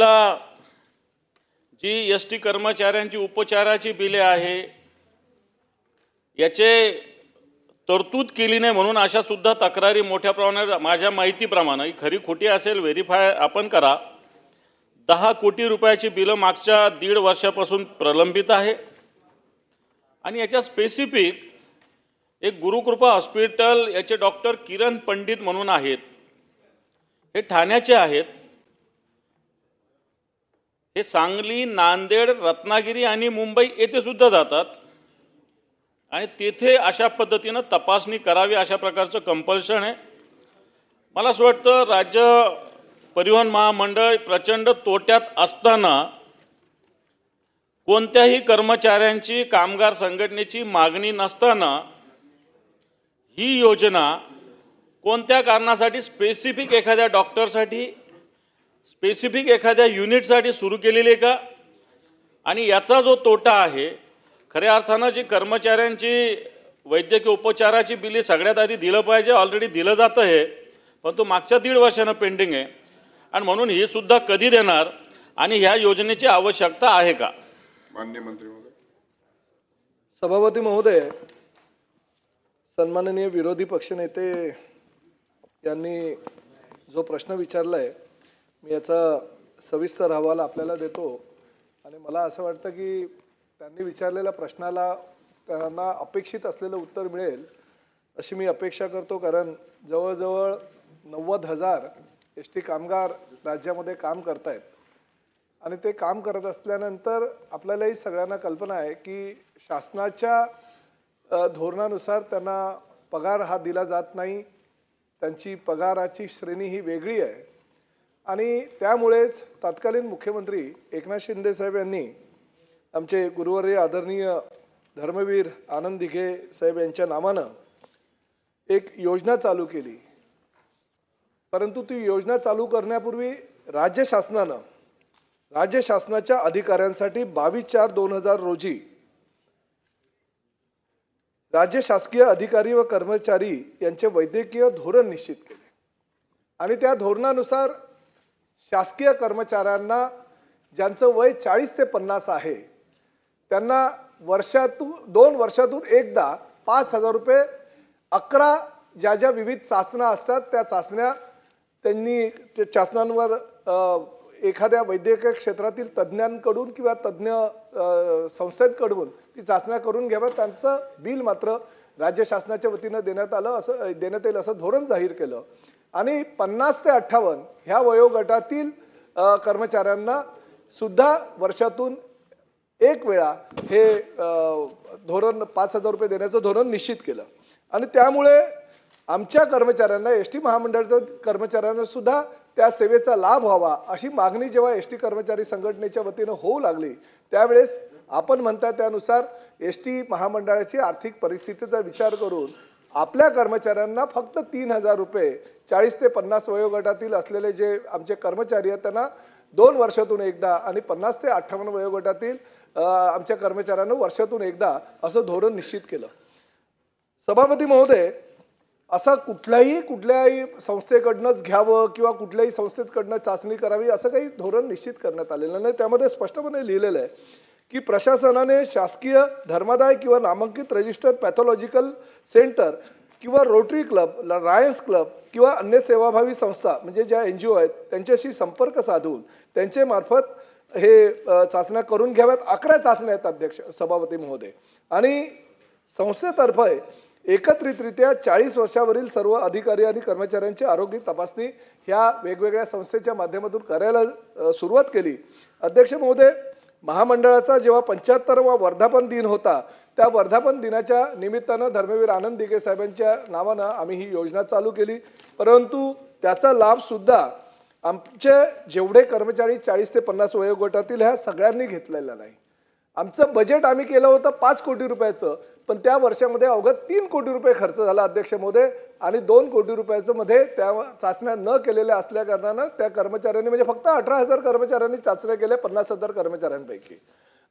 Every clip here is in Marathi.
पहिला जी एस टी कर्मचाऱ्यांची उपचाराची बिले आहे याचे तरतूद केली नाही म्हणून अशा सुद्धा तक्रारी मोठ्या प्रमाणात माझ्या माहितीप्रमाणे ही खरी खोटी असेल व्हेरीफाय आपण करा. दहा कोटी रुपयाची बिलं मागच्या दीड वर्षापासून प्रलंबित आहे. आणि याच्या स्पेसिफिक एक गुरुकृपा हॉस्पिटल याचे डॉक्टर किरण पंडित म्हणून आहेत. हे ठाण्याचे आहेत. हे सांगली नांदेड रत्नागिरी आणि मुंबई येथे सुद्धा जातात. आणि तेथे अशा पद्धतीनं तपासणी करावी अशा प्रकारचं कंपल्शन आहे. मला असं वाटतं राज्य परिवहन महामंडळ प्रचंड तोट्यात असताना कोणत्याही कर्मचाऱ्यांची कामगार संघटनेची मागणी नसताना ही योजना कोणत्या कारणासाठी स्पेसिफिक एखाद्या डॉक्टरसाठी स्पेसिफिक एखाद्या युनिटसाठी सुरू केलेली आहे का? आणि याचा जो तोटा आहे खऱ्या अर्थानं जी कर्मचाऱ्यांची वैद्यकीय उपचाराची बिली सगळ्यात आधी दिलं पाहिजे ऑलरेडी दिलं जातं हे पण तो मागच्या दीड वर्षानं पेंडिंग आहे. आणि म्हणून ही सुद्धा कधी देणार आणि ह्या योजनेची आवश्यकता आहे का? मान्य मंत्री महोदय. सभापती महोदय सन्माननीय विरोधी पक्षनेते यांनी जो प्रश्न विचारला आहे मी याचा सविस्तर अहवाल आपल्याला देतो. आणि मला असं वाटतं की त्यांनी विचारलेल्या प्रश्नाला त्यांना अपेक्षित असलेलं उत्तर मिळेल अशी मी अपेक्षा करतो. कारण जवळजवळ नव्वद हजार एस टी कामगार राज्यामध्ये काम करत आहेत आणि ते काम करत असल्यानंतर आपल्यालाही सगळ्यांना कल्पना आहे की शासनाच्या धोरणानुसार त्यांना पगार हा दिला जात नाही. त्यांची पगाराची श्रेणी ही वेगळी आहे. आणि त्यामुळेच तत्कालीन मुख्यमंत्री एकनाथ शिंदे साहेब यांनी आमचे गुरुवारी आदरणीय धर्मवीर आनंद दिघे साहेब यांच्या नावानं एक योजना चालू केली. परंतु ती योजना चालू करण्यापूर्वी राज्य शासनानं राज्य शासनाच्या अधिकाऱ्यांसाठी बावीस चार दोन हजार रोजी राज्य शासकीय अधिकारी व कर्मचारी यांचे वैद्यकीय धोरण निश्चित केले. आणि त्या धोरणानुसार शासकीय कर्मचाऱ्यांना ज्यांचं वय चाळीस ते पन्नास आहे त्यांना वर्षातून दोन वर्षातून एकदा पाच हजार रुपये अकरा ज्या ज्या विविध चाचण्या असतात त्या चाचण्या त्यांनी त्या चाचण्यांवर एखाद्या वैद्यकीय क्षेत्रातील तज्ज्ञांकडून किंवा तज्ज्ञ संस्थेकडून ती चाचण्या करून घ्याव्या त्यांचं बिल मात्र राज्य शासनाच्या वतीनं देण्यात आलं असं देण्यात येईल असं धोरण जाहीर केलं. आणि पन्नास ते अठ्ठावन्न ह्या वयोगटातील कर्मचाऱ्यांना सुद्धा वर्षातून एक वेळा हे धोरण पाच हजार रुपये देण्याचं धोरण निश्चित केलं. आणि त्यामुळे आमच्या कर्मचाऱ्यांना एस टी महामंडळाच्या कर्मचाऱ्यांना सुद्धा त्या सेवेचा लाभ व्हावा अशी मागणी जेव्हा एस टी कर्मचारी संघटनेच्या वतीनं होऊ लागली त्यावेळेस आपण म्हणता त्यानुसार एस टी महामंडळाची आर्थिक परिस्थितीचा विचार करून आपल्या कर्मचाऱ्यांना फक्त तीन हजार रुपये चाळीस ते पन्नास वयोगटातील असलेले जे आमचे कर्मचारी आहेत त्यांना दोन वर्षातून एकदा आणि पन्नास ते अठ्ठावन्न वयोगटातील आमच्या कर्मचाऱ्यांना वर्षातून एकदा असं धोरण निश्चित केलं. सभापती महोदय असा कुठल्याही कुठल्याही संस्थेकडनंच घ्यावं किंवा कुठल्याही संस्थेकडनं चाचणी करावी असं काही धोरण निश्चित करण्यात आलेलं नाही. त्यामध्ये स्पष्टपणे लिहिलेलं आहे की प्रशासनाने शासकीय धर्मादाय किंवा नामांकित रजिस्टर पॅथॉलॉजिकल सेंटर किंवा रोटरी क्लब रायन्स क्लब किंवा अन्य सेवाभावी संस्था म्हणजे ज्या एन जी ओ आहेत त्यांच्याशी संपर्क साधून त्यांच्यामार्फत हे चाचण्या करून घ्याव्यात. अकरा चाचण्या आहेत अध्यक्ष सभापती महोदय. आणि संस्थेतर्फे एकत्रितरित्या चाळीस वर्षावरील सर्व अधिकारी आणि कर्मचाऱ्यांची आरोग्य तपासणी ह्या वेगवेगळ्या संस्थेच्या माध्यमातून करायला सुरुवात केली. अध्यक्ष महोदय महामंडळाचा जेव्हा पंच्याहत्तरवा वर्धापन दिन होता त्या वर्धापन दिनाच्या निमित्तानं धर्मवीर आनंद दिघे साहेबांच्या नावानं आम्ही ही योजना चालू केली. परंतु त्याचा लाभसुद्धा आमचे जेवढे कर्मचारी चाळीस ते पन्नास वयोगटातील ह्या सगळ्यांनी घेतलेला नाही. आमचं बजेट आम्ही केलं होतं पाच कोटी रुपयाचं पण त्या वर्षामध्ये अवघ्या तीन कोटी रुपये खर्च झाला अध्यक्ष महोदय आणि दोन कोटी रुपयाचं मध्ये त्या चाचण्या न केलेल्या असल्या कारणानं त्या कर्मचाऱ्यांनी म्हणजे फक्त अठरा हजार कर्मचाऱ्यांनी चाचण्या केल्या पन्नास हजार कर्मचाऱ्यांपैकी.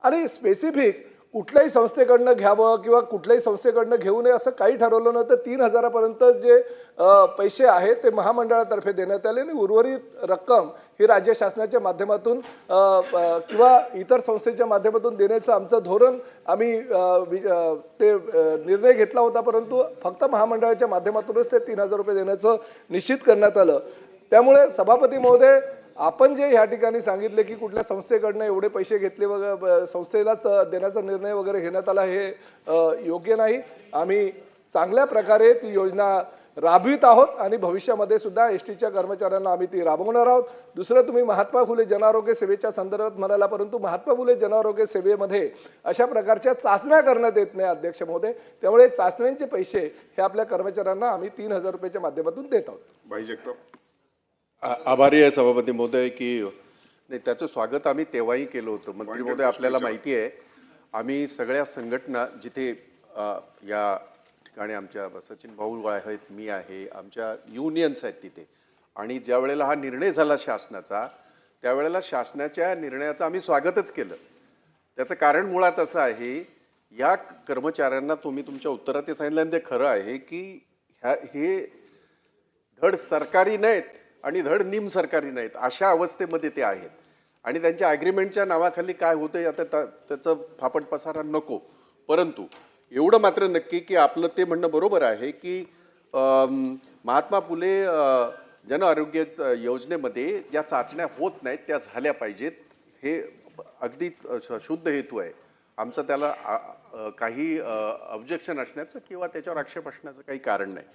आणि स्पेसिफिक कुठल्याही संस्थेकडनं घ्यावं किंवा कुठल्याही संस्थेकडनं घेऊ नये असं काही ठरवलं नव्हतं. तीन हजारापर्यंत जे पैसे आहेत ते महामंडळातर्फे देण्यात आले आणि उर्वरित रक्कम ही राज्य शासनाच्या माध्यमातून किंवा इतर संस्थेच्या माध्यमातून देण्याचं आमचं धोरण आम्ही वि- ते निर्णय घेतला होता. परंतु फक्त महामंडळाच्या माध्यमातूनच ते तीन हजार रुपये देण्याचं निश्चित करण्यात आलं. त्यामुळे सभापती महोदय आपण जे ह्या ठिकाणी सांगितले की कुठल्या संस्थेकडनं एवढे पैसे घेतले वगैरे संस्थेलाच देण्याचा निर्णय वगैरे घेण्यात आला हे योग्य नाही. आम्ही चांगल्या प्रकारे ती योजना राबवित आहोत आणि भविष्यामध्ये सुद्धा एस टीच्या कर्मचाऱ्यांना आम्ही ती राबवणार आहोत. दुसरं तुम्ही महात्मा फुले जनारोग्य सेवेच्या संदर्भात म्हणाला परंतु महात्मा फुले जनारोग्य सेवेमध्ये अशा प्रकारच्या चाचण्या करण्यात येत नाही अध्यक्ष महोदय. त्यामुळे चाचण्यांचे पैसे हे आपल्या कर्मचाऱ्यांना आम्ही तीन हजार रुपयाच्या माध्यमातून देत आहोत. भाई जगताप. आभारी आहे सभापती महोदय की नाही त्याचं स्वागत आम्ही तेव्हाही केलं होतं. मंत्री महोदय आपल्याला माहिती आहे आम्ही सगळ्या संघटना जिथे या ठिकाणी आमच्या सचिन भाऊ आहेत मी आहे आमच्या युनियन्स आहेत तिथे. आणि ज्या वेळेला हा निर्णय झाला शासनाचा त्यावेळेला शासनाच्या निर्णयाचं आम्ही स्वागतच केलं. त्याचं कारण मुळात असं आहे या कर्मचाऱ्यांना तुम्ही तुमच्या उत्तरात ते सांगितलं आणि ते खरं आहे की ह्या हे धड सरकारी नाहीत आणि धड निम सरकारी नाहीत. अशा अवस्थेमध्ये ते आहेत. आणि त्यांच्या ॲग्रीमेंटच्या नावाखाली काय होतं आता त्याचं फापट पसारा नको. परंतु एवढं मात्र नक्की की आपलं ते म्हणणं बरोबर आहे की महात्मा फुले जन आरोग्य योजनेमध्ये ज्या चाचण्या होत नाहीत त्या झाल्या पाहिजेत. हे अगदीच शुद्ध हेतू आहे. आमचं त्याला काही ऑब्जेक्शन असण्याचं किंवा त्याच्यावर आक्षेप असण्याचं काही कारण नाही.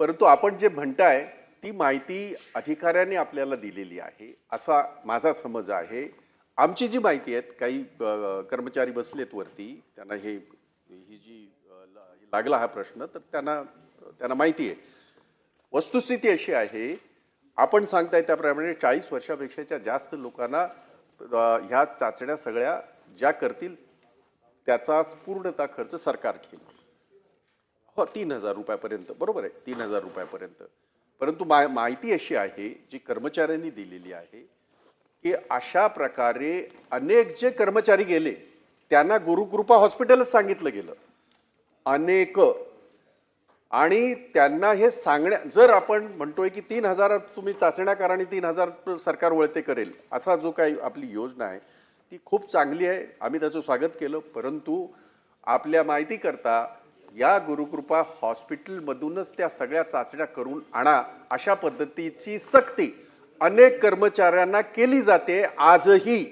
परंतु आपण जे म्हणताय ती माहिती अधिकाऱ्यांनी आपल्याला दिलेली आहे असा माझा समज आहे. आमची जी माहिती आहेत काही कर्मचारी बसलेत वरती त्यांना हे ही जी लागला हा प्रश्न तर त्यांना त्यांना माहिती आहे. वस्तुस्थिती अशी आहे आपण सांगताय त्याप्रमाणे चाळीस वर्षापेक्षाच्या जास्त लोकांना ह्या चाचण्या सगळ्या ज्या करतील त्याचा पूर्णतः खर्च सरकार घेईल. हो तीन हजार रुपयापर्यंत बरोबर आहे तीन हजार रुपयापर्यंत. परंतु मा माहिती अशी आहे जी कर्मचाऱ्यांनी दिलेली आहे की अशा प्रकारे अनेक जे कर्मचारी गेले त्यांना गुरुकृपा हॉस्पिटलच सांगितलं गेलं. अनेक. आणि त्यांना हे सांगण्या जर आपण म्हणतोय की तीन हजार तुम्ही चाचण्या करा आणि तीन हजार सरकार वळते करेल असा जो काही आपली योजना आहे ती खूप चांगली आहे. आम्ही त्याचं स्वागत केलं. परंतु आपल्या माहितीकरता या गुरुकृपा हॉस्पिटलमधूनच त्या सगळ्या चाचण्या करून आणा अशा पद्धतीची सक्ती अनेक कर्मचाऱ्यांना केली जाते आजही.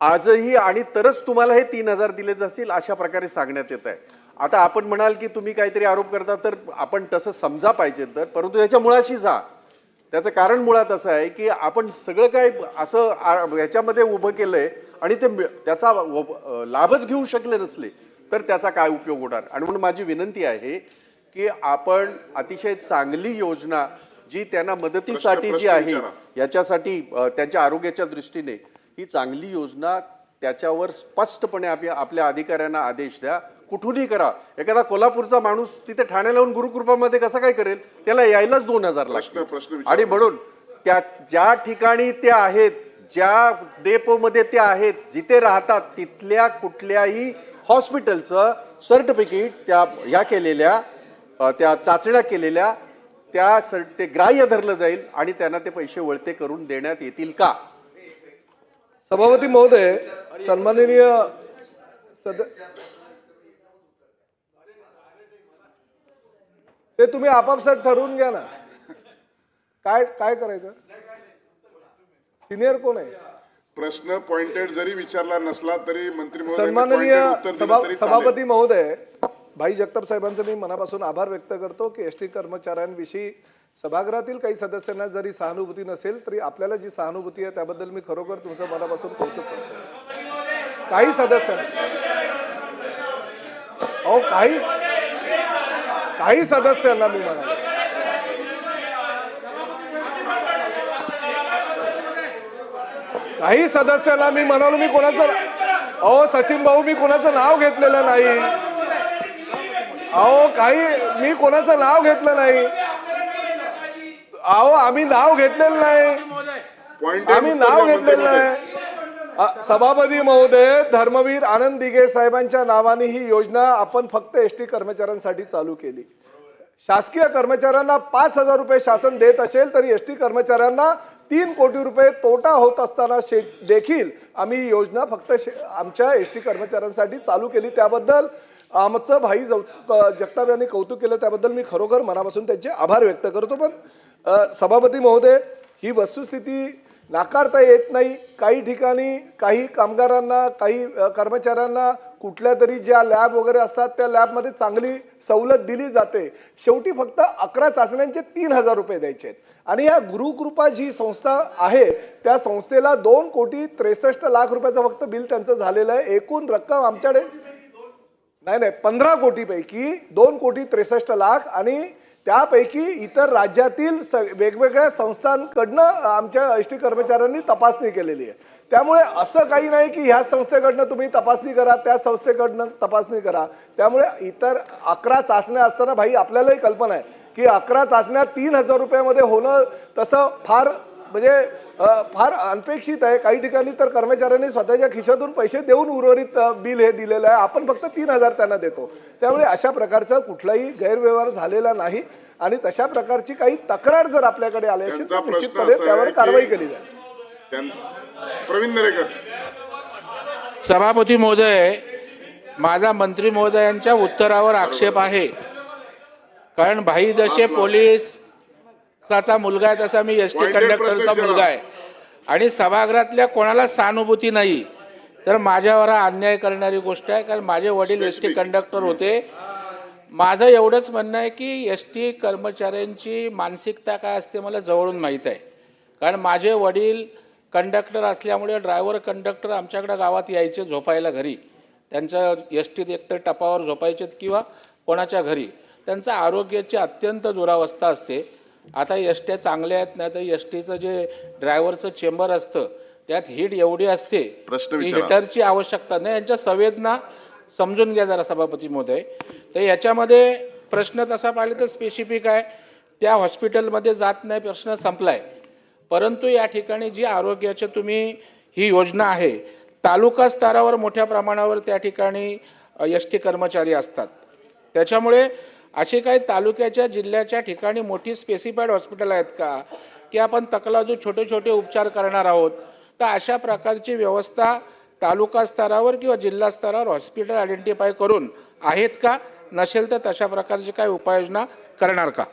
आजही आणि तरच तुम्हाला हे तीन हजार दिले जातील अशा प्रकारे सांगण्यात येत आहे. आता आपण म्हणाल की तुम्ही काहीतरी आरोप करता तर आपण तसं समजा पाहिजे तर परंतु याच्या मुळाशी जा. त्याचं कारण मुळात असं आहे की आपण सगळं काय असं याच्यामध्ये उभं केलंय आणि ते त्याचा लाभच घेऊ शकले नसले. तर त्याचा काय उपयोग होणार? आणि म्हणून माझी विनंती आहे की आपण अतिशय चांगली योजना जी त्यांना मदतीसाठी जी आहे. याच्यासाठी त्यांच्या आरोग्याच्या दृष्टीने ही चांगली योजना त्याच्यावर स्पष्टपणे आपल्या आपल्या अधिकाऱ्यांना आदेश द्या. कुठूनही करा. एखादा कोल्हापूरचा माणूस तिथे ठाण्याला येऊन गुरुकृपामध्ये कसं काय करेल? त्याला यायलाच दोन हजार लागतील. विचारा. आणि म्हणून त्या ज्या ठिकाणी ते आहेत ज्या डेपोमध्ये ते आहेत जिथे राहतात तिथल्या कुठल्याही हॉस्पिटलचं सर्टिफिकेट त्या ह्या केलेल्या त्या चाचण्या केलेल्या त्या सर ते ग्राह्य धरलं जाईल आणि त्यांना ते पैसे वळते करून देण्यात येतील का? सभापती महोदय सन्माननीय सद ते तुम्ही आपापसात ठरवून घ्या ना. काय काय करायचं? सिनियर कोण आहे? प्रश्न पॉइंटेड जरी विचारला नसला तरी मंत्री सन्माननीय. सभापती महोदय भाई जगताप साहेबांचं मी मनापासून आभार व्यक्त करतो की एस टी कर्मचाऱ्यांविषयी सभागृहातील काही सदस्यांना जरी सहानुभूती नसेल तरी आपल्याला जी सहानुभूती आहे त्याबद्दल मी खरोखर तुमचं मनापासून कौतुक करतो काही सदस्यांना अहो काही काही सदस्यांना मी म्हणालो काही सदस्याला मी म्हणालो मी कोणाचं अहो सचिन भाऊ मी कोणाचं नाव घेतलेलं नाही. अहो काही मी कोणाचं नाव घेतलं नाही. अहो आम्ही नाव घेतलेलं नाही. आम्ही नाव घेतलेलं नाही. सभापती महोदय धर्मवीर आनंद दिघे साहेबांच्या नावाने ही योजना आपण फक्त एस टी कर्मचाऱ्यांसाठी चालू केली. शासकीय कर्मचाऱ्यांना पाच हजार रुपये शासन देत असेल तरी एस टी कर्मचाऱ्यांना तीन कोटी रुपये तोटा होत असताना शे देखील आम्ही योजना फक्त शे- आमच्या एस टी कर्मचाऱ्यांसाठी चालू केली. त्याबद्दल आमचं भाई जौ जगताप यांनी कौतुक केलं. त्याबद्दल मी खरोखर मनापासून त्यांचे आभार व्यक्त करतो. पण सभापती महोदय ही वस्तुस्थिती नाकारता येत नाही. काही ठिकाणी काही कामगारांना काही कर्मचाऱ्यांना कुठल्या तरी ज्या लॅब वगैरे असतात त्या लॅबमध्ये चांगली सवलत दिली जाते. शेवटी फक्त अकरा चाचण्यांचे तीन हजार रुपये द्यायचे आहेत. आणि या गुरुकृपा जी संस्था आहे त्या संस्थेला दोन कोटी त्रेसष्ट लाख रुपयाचं फक्त बिल त्यांचं झालेलं आहे. एकूण रक्कम आमच्याकडे नाही नाही पंधरा कोटीपैकी दोन कोटी त्रेसष्ट लाख आणि त्यापैकी इतर राज्यातील स वेगवेगळ्या संस्थांकडनं आमच्या एस टी कर्मचाऱ्यांनी तपासणी केलेली आहे. त्यामुळे असं काही नाही की ह्या संस्थेकडनं तुम्ही तपासणी करा त्या संस्थेकडनं तपासणी करा. त्यामुळे इतर अकरा चाचण्या असताना भाई आपल्यालाही कल्पना आहे की अकरा चाचण्या तीन हजार रुपयामध्ये होणं तसं फार म्हणजे फार अनपेक्षित आहे. काही ठिकाणी तर कर्मचाऱ्यांनी स्वतःच्या खिशातून पैसे देऊन उर्वरित बिल हे दिलेलं आहे. आपण फक्त तीन हजार त्यांना देतो. त्यामुळे अशा प्रकारचा कुठलाही गैरव्यवहार झालेला नाही आणि तशा प्रकारची काही तक्रार जर आपल्याकडे आली असेल तर निश्चितपणे त्यावर कारवाई केली जाईल. प्रवीण दरेकर सभापती महोदय माझा मंत्री महोदयांच्या उत्तरावर आक्षेप आहे. कारण भाई जसे पोलीस चा मुलगा आहे तसा मी एस टी कंडक्टरचा. मुलगा आहे. आणि सभागृहातल्या कोणाला सहानुभूती नाही तर माझ्यावर हा अन्याय करणारी गोष्ट आहे कारण माझे वडील एस टी कंडक्टर होते. माझं एवढंच म्हणणं आहे की एस टी कर्मचाऱ्यांची मानसिकता काय असते मला जवळून माहीत आहे. कारण माझे वडील कंडक्टर असल्यामुळे ड्रायव्हर कंडक्टर आमच्याकडे गावात यायचे झोपायला घरी. त्यांच्या एस टीत एकतर टपावर झोपायचेत किंवा कोणाच्या घरी. त्यांचं आरोग्याची अत्यंत दुरावस्था असते. आता एस ट्या चांगल्या आहेत नाही तर एस टीचं जे ड्रायव्हरचं चेंबर असतं त्यात हीट एवढी असते प्रश्न की विचारा. हिटरची आवश्यकता नाही. यांच्या संवेदना समजून घ्या जरा सभापती महोदय. तर याच्यामध्ये प्रश्न तसा पाहिला तर स्पेसिफिक आहे. त्या हॉस्पिटलमध्ये जात नाही प्रश्न संपलाय. परंतु या ठिकाणी जी आरोग्याची तुम्ही ही योजना आहे तालुका स्तरावर मोठ्या प्रमाणावर त्या ठिकाणी एस टी कर्मचारी असतात. त्याच्यामुळे असे काही तालुक्याच्या जिल्ह्याच्या ठिकाणी मोठी स्पेसिफाईड हॉस्पिटल आहेत का? की आपण तकलादू छोटे छोटे उपचार करणार आहोत? तर अशा प्रकारची व्यवस्था तालुका स्तरावर किंवा जिल्हा स्तरावर हॉस्पिटल आयडेंटिफाय करून आहेत का? नसेल तर तशा प्रकारची काय उपाययोजना करणार का?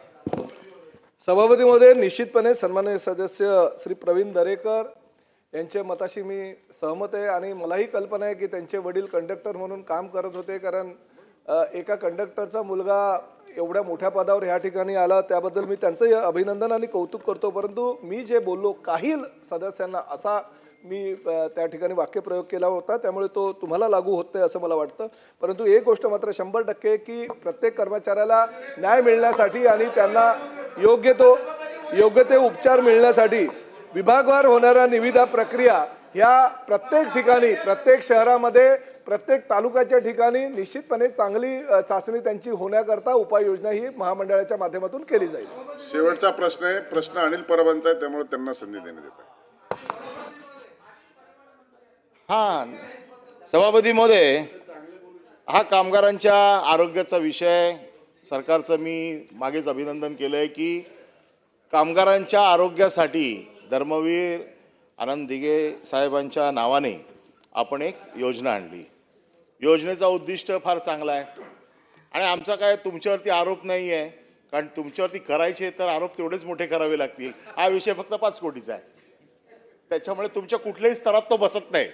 सभापतीमध्ये निश्चितपणे सन्मान्य सदस्य श्री प्रवीण दरेकर यांच्या मताशी मी सहमत आहे आणि मलाही कल्पना आहे की त्यांचे वडील कंडक्टर म्हणून काम करत होते कारण एका कंडक्टरचा मुलगा एवढ्या मोठ्या पदावर ह्या ठिकाणी आला त्याबद्दल मी त्यांचंही अभिनंदन आणि कौतुक करतो. परंतु मी जे बोललो काही सदस्यांना असा मी त्या ठिकाणी वाक्यप्रयोग केला होता. त्यामुळे तो तुम्हाला लागू होत नाही असं मला वाटतं. परंतु एक गोष्ट मात्र शंभर टक्के की प्रत्येक कर्मचाऱ्याला न्याय मिळण्यासाठी आणि त्यांना योग्य तो योग्य ते उपचार मिळण्यासाठी विभागवार होणाऱ्या निविदा प्रक्रिया ह्या प्रत्येक ठिकाणी प्रत्येक शहरामध्ये प्रत्येक तालुक्याच्या ठिकाणी निश्चितपणे चांगली चाचणी त्यांची होण्याकरता उपाययोजना ही महामंडळाच्या माध्यमातून केली जाईल. शेवटचा प्रश्न आहे. प्रश्न अनिल परबांचा आहे त्यामुळे त्यांना संधी देण्यात येत आहे. हां सभापती महोदय हा कामगारांच्या आरोग्याचा विषय सरकारचं मी मागेच अभिनंदन केलं आहे की कामगारांच्या आरोग्यासाठी धर्मवीर आनंद दिघे साहेबांच्या नावाने आपण एक योजना आणली. योजनेचा उद्दिष्ट फार चांगला आहे. आणि आमचा काय तुमच्यावरती आरोप नाही आहे कारण तुमच्यावरती करायचे तर आरोप तेवढेच मोठे करावे लागतील. हा विषय फक्त पाच कोटीचा आहे. त्याच्यामुळे तुमच्या कुठल्याही स्तरात तो बसत नाही.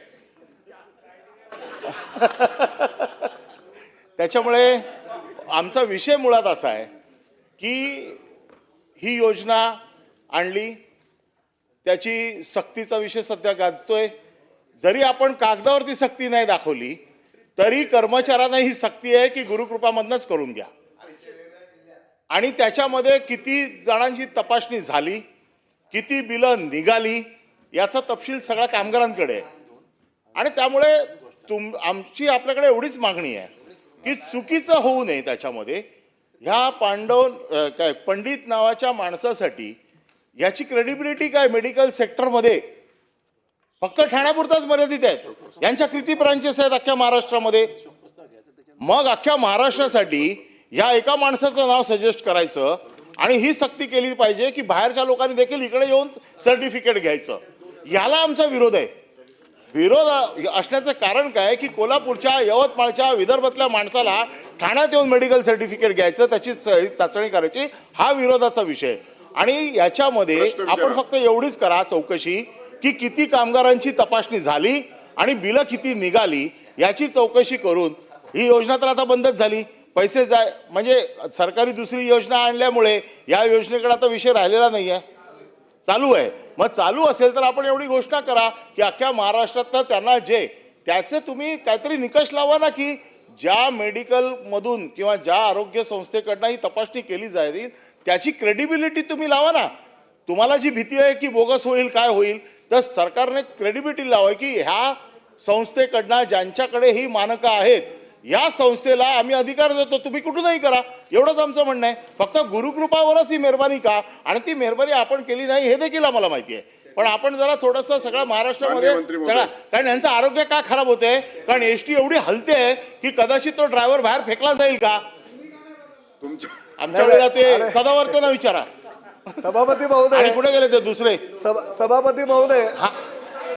त्याच्यामुळे आमचा विषय मुळात असा आहे की ही योजना आणली. त्याची सक्तीचा विषय सध्या गाजतोय. जरी आपण कागदावरती सक्ती नाही दाखवली तरी कर्मचाऱ्यांना ही सक्ती आहे की गुरुकृपामधनच करून घ्या. आणि त्याच्यामध्ये किती जणांची तपासणी झाली किती बिलं निघाली याचा तपशील सगळ्या कामगारांकडे आहे. आणि त्यामुळे तुम आमची आपल्याकडे एवढीच मागणी आहे की चुकीचं होऊ नये त्याच्यामध्ये. ह्या पांडव काय पंडित नावाच्या माणसासाठी याची क्रेडिबिलिटी काय? मेडिकल सेक्टरमध्ये फक्त ठाण्यापुरताच मर्यादित आहेत. यांच्या किती ब्रांचेस आहेत अख्ख्या महाराष्ट्रामध्ये. मग अख्ख्या महाराष्ट्रासाठी या एका माणसाचं नाव सजेस्ट करायचं आणि ही सक्ती केली पाहिजे की बाहेरच्या लोकांनी देखील इकडे येऊन सर्टिफिकेट घ्यायचं. याला आमचा विरोध आहे. विरोध असण्याचं कारण काय? की कोल्हापूरच्या यवतमाळच्या विदर्भातल्या माणसाला ठाण्यात येऊन मेडिकल सर्टिफिकेट घ्यायचं त्याची चाचणी करायची हा विरोधाचा विषय आणि याच्यामध्ये. आपण फक्त एवढीच करा चौकशी की किती कामगारांची तपासणी झाली आणि बिलं किती निघाली याची चौकशी करून ही योजना तर आता बंदच झाली. पैसे जाय म्हणजे सरकारी दुसरी योजना आणल्यामुळे या योजनेकडे आता विषय राहिलेला नाही आहे चालू आहे. मग चालू असेल तर आपण एवढी घोषणा करा की अख्ख्या महाराष्ट्रात त्यांना जे त्याचे तुम्ही काहीतरी निकष लावा ना की ज्या मेडिकलमधून किंवा ज्या आरोग्य संस्थेकडनं ही तपासणी केली जाईल त्याची क्रेडिबिलिटी तुम्ही लावा ना. तुम्हाला जी भीती आहे की बोगस होईल काय होईल तर सरकारने क्रेडिबिलिटी लावाय की ह्या संस्थेकडनं ज्यांच्याकडे ही मानकं आहेत या संस्थेला आम्ही अधिकार देतो तुम्ही कुठूनही करा. एवढंच आमचं म्हणणं आहे. फक्त गुरुकृपावरच ही मेहरबानी का? आणि ती मेहरबानी आपण केली नाही हे देखील आम्हाला माहिती आहे. पण आपण जरा थोडंसं सगळ्या महाराष्ट्रामध्ये. सगळा कारण यांचं आरोग्य का खराब होते कारण एस टी एवढी हलते आहे की कदाचित तो ड्रायव्हर बाहेर फेकला जाईल का? तुमच्या आमच्या वेळेला ते सदावर्तेना विचारा. सभापती आणि महोदय कुठे गेले ते दुसरे? सभा- सभापती महोदय. हा.